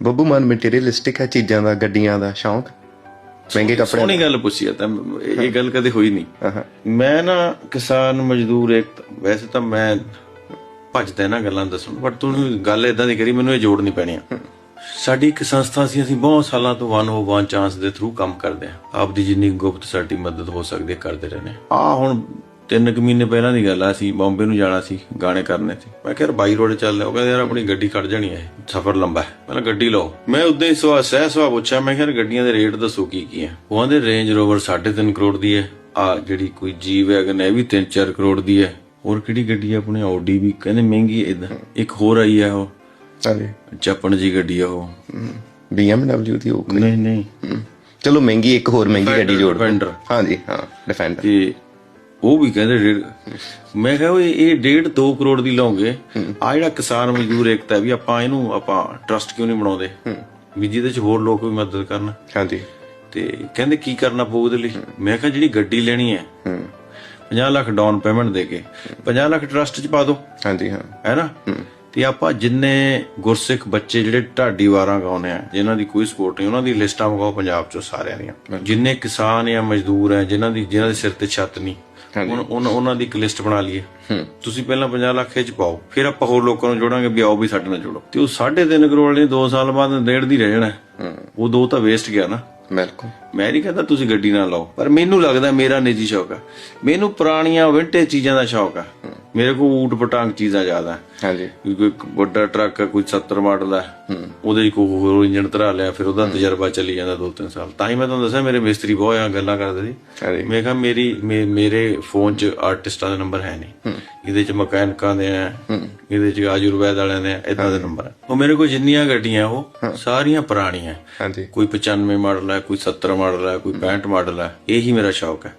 ਬੱਬੂ ਮਨ ਮਟੀਰੀਅਲਿਸਟਿਕ ਹੈ ਚੀਜ਼ਾਂ ਦਾ ਗੱਡੀਆਂ ਦਾ ਸ਼ੌਂਕ? ਮਹਿੰਗੇ ਕੱਪੜੇ ਸੋਹਣੀ ਗੱਲ ਪੁੱਛੀ ਆ ਤਾਂ ਇਹ ਗੱਲ ਕਦੇ ਹੋਈ ਨਹੀਂ। ਮੈਂ ਨਾ ਕਿਸਾਨ ਮਜ਼ਦੂਰ ਇੱਕ ਵੈਸੇ ਤਾਂ ਮੈਂ ਭੱਜਦਾ ਇਹਨਾਂ ਗੱਲਾਂ ਦੱਸਣ ਪਰ ਤੂੰ ਗੱਲ ਇਦਾਂ ਦੀ ਕਰੀ ਮੈਨੂੰ ਇਹ ਜੋੜਨੀ ਪੈਣੀ ਆ ਸਾਡੀ ਇੱਕ ਸੰਸਥਾ ਸੀ ਅਸੀਂ ਬਹੁਤ ਸਾਲਾਂ ਤੋਂ ਵਨ ਉਹ ਵਨ ਚਾਂਸ ਦੇ ਥਰੂ ਕੰਮ ਕਰਦੇ ਆ ਆਪਦੀ ਜਿੰਨੀ ਗੁਪਤ ਸਾਡੀ ਮਦਦ ਹੋ ਸਕਦੀ ਕਰਦੇ ਰਹਿੰਦੇ ਆ ਹੁਣ ਤਿੰਨ ਕੁ ਮਹੀਨੇ ਪਹਿਲਾਂ ਦੀ ਗੱਲ ਆ ਅਸੀਂ ਬੰਬੇ ਨੂੰ ਜਾਣਾ ਸੀ ਗਾਣੇ ਕਰਨੇ ਸੀ। ਮੈਂ ਕਿਹਾ ਯਾਰ ਬਾਈ ਰੋਡ ਚੱਲ ਉਹ ਕਹਿੰਦੇ ਯਾਰ ਆਪਣੀ ਗੱਡੀ ਖੜ ਜਾਣੀ ਹੈ ਸਫ਼ਰ ਲੰਬਾ ਹੈ। ਪਹਿਲਾਂ ਗੱਡੀ ਲਓ। ਮੈਂ ਉਦੋਂ ਹੀ ਸਵਾ ਸਹਿ ਸਵਾ ਪੁੱਛਿਆ ਮੈਂ ਕਿਹਾ ਗੱਡੀਆਂ ਦੇ ਰੇਟ ਦੱਸੋ ਕੀ ਕੀ ਹੈ ਉਹ ਕਹਿੰਦੇ ਰੇਂਜ ਰੋਵਰ 3.5 ਕਰੋੜ ਦੀ ਹੈ ਆ ਜਿਹੜੀ ਕੋਈ ਜੀ ਵੈਗਨ ਹੈ ਵੀ 3-4 ਕਰੋੜ ਦੀ ਹੈ। ਹੋਰ ਕਿਹੜੀ ਗੱਡੀ ਹੈ ਆਪਣੀ? ਆਡੀ ਵੀ ਕਹਿੰਦੇ ਮਹਿੰਗੀ ਇਦਾਂ। ਇੱਕ ਹੋਰ ਆਈ ਹੈ ਉਹ। ਹਾਂਜੀ। ਚੱਪਣ ਜੀ ਗੱਡੀ ਆ ਉਹ। BMW ਦੀ ਉਹ। ਨਹੀਂ ਨਹੀਂ। ਚਲੋ ਮਹਿੰਗੀ ਇੱਕ ਹੋਰ ਮਹਿੰਗੀ ਗੱਡੀ ਜੋੜ। Defender। ਹਾਂਜੀ ਹਾਂ ਡਿਫੈਂਡਰ ਤੇ ਉਹ ਵੀ ਕਹਿੰਦੇ ਡੇਢ ਮੈਂ ਕਿਹਾ ਓਏ ਇਹ ਡੇਢ 2 ਕਰੋੜ ਦੀ ਲਾਉਂਗੇ। ਆ ਜਿਹੜਾ ਕਿਸਾਨ ਮਜ਼ਦੂਰ ਏਕਤਾ ਵੀ ਆਪਾਂ ਇਹਨੂੰ ਆਪਾਂ ਟਰਸਟ ਕਿਉਂ ਨਹੀਂ ਬਣਾਉਂਦੇ? ਵੀ ਜਿਹਦੇ ਚ ਹੋਰ ਲੋਕ ਵੀ ਮਦਦ ਕਰਨ। ਹਾਂਜੀ। ਤੇ ਕਹਿੰਦੇ ਕੀ ਕਰਨਾ ਪਊ ਉਹਦੇ ਲਈ? ਮੈਂ ਕਿਹਾ ਜਿਹੜੀ ਗੱਡੀ ਲੈਣੀ ਹੈ ਹਮ, 50 ਲੱਖ ਡਾਊਨ ਪੇਮੈਂਟ ਦੇ ਕੇ 50 ਲੱਖ ਟਰਸਟ ਚ ਪਾ ਦਿਓ ਹਾਂਜੀ ਹਾਂ। ਹੈ ਨਾ? ਤੇ ਆਪਾਂ ਜਿੰਨੇ ਗੁਰਸਿੱਖ ਬੱਚੇ ਜਿਹੜੇ ਢਾਡੀ ਵਾਰਾਂ ਗਾਉਂਦੇ ਆ ਜਿਨ੍ਹਾਂ ਦੀ ਕੋਈ ਸਪੋਰਟ ਨਹੀਂ ਉਹਨਾਂ ਦੀ ਲਿਸਟਾਂ ਮੰਗਾਓ ਪੰਜਾਬ ਚੋਂ ਸਾਰਿਆਂ ਦੀਆਂ। ਜਿੰਨੇ ਕਿਸਾਨ ਜਾਂ ਮਜ਼ਦੂਰ ਆ ਜਿਨ੍ਹਾਂ ਦੀ ਜਿਨ੍ਹਾਂ ਦੇ ਸਿਰ ਤੇ ਛੱਤ ਨਹੀਂ ਹੁਣ ਉਹਨਾਂ ਉਹਨਾਂ ਦੀ ਇੱਕ ਲਿਸਟ ਬਣਾ ਲਈਏ। ਤੁਸੀਂ ਪਹਿਲਾਂ 50 ਲੱਖ ਇਹ ਚ ਪਾਓ ਫਿਰ ਆਪਾਂ ਹੋਰ ਲੋਕਾਂ ਨੂੰ ਜੋੜਾਂਗੇ ਵੀ ਆਓ ਵੀ ਸਾਡੇ ਨਾਲ ਜੁੜੋ। ਤੇ ਉਹ 3.5 ਕਰੋੜ ਨੇ 2 ਸਾਲ ਬਾਅਦ ਡੇਢ ਦੀ ਰਹਿ ਜਾਣਾ ਉਹ ਦੋ ਤਾਂ ਵੇਸਟ ਗਿਆ ਨਾ। ਬਿਲਕੁਲ। ਮੈਂ ਨਹੀਂ ਕਹਿੰਦਾ ਤੁਸੀਂ ਗੱਡੀ ਨਾ ਲਾਓ ਪਰ ਮੈਨੂੰ ਲੱਗਦਾ ਮੇਰਾ ਨਿੱਜੀ ਸ਼ੌਕ ਆ। ਮੈਨੂੰ ਪੁਰਾਣੀਆਂ ਵਿੰਟੇਜ ਚੀਜ਼ਾਂ ਦਾ ਸ਼ੌਕ ਆ। ਮੇਰੇ ਕੋਲ ਊਟ ਪਟਾਂਗ ਚੀਜ਼ਾਂ ਜ਼ਿਆਦਾ ਹਾਂਜੀ। ਕੋਈ ਵੱਡਾ ਟਰੱਕ ਆ ਕੋਈ 70 ਮਾਡਲ ਆ ਉਹਦੇ 'ਚ ਕੋਈ ਹੋਰ ਇੰਜਨ ਧਰਾ ਲਿਆ ਫਿਰ ਉਹਦਾ ਤਜਰਬਾ ਚੱਲੀ ਜਾਂਦਾ 2-3 ਸਾਲ। ਤਾਂ ਹੀ ਮੈਂ ਤੁਹਾਨੂੰ ਦੱਸਿਆ ਮੇਰੇ ਮਿਸਤਰੀ ਬਹੁਤ ਆ ਗੱਲਾਂ ਕਰਦੇ ਸੀ। ਮੈਂ ਕਿਹਾ ਮੇਰੀ ਮੇਰੇ ਫੋਨ 'ਚ ਆਰਟਿਸਟਾਂ ਦੇ ਨੰਬਰ ਹੈ ਨਹੀਂ। ਇਹਦੇ 'ਚ ਮਕੈਨਿਕਾਂ ਦੇ ਆ ਇਹਦੇ 'ਚ ਆਯੁਰਵੈਦ ਵਾਲਿਆਂ ਦੇ ਆ ਇਦਾਂ ਦੇ ਨੰਬਰ ਆ ਉਹ ਮੇਰੇ ਕੋਲ ਜਿੰਨੀਆਂ ਗੱਡੀਆਂ ਉਹ ਸਾਰੀਆਂ ਪੁਰਾਣੀਆਂ ਹਾਂਜੀ। ਕੋਈ 95 ਮਾਡਲ ਹੈ ਕੋਈ 70 ਮਾਡਲ ਹੈ ਕੋਈ 65 ਮਾਡਲ ਹੈ। ਇਹੀ ਮੇਰਾ ਸ਼ੌਕ ਹੈ।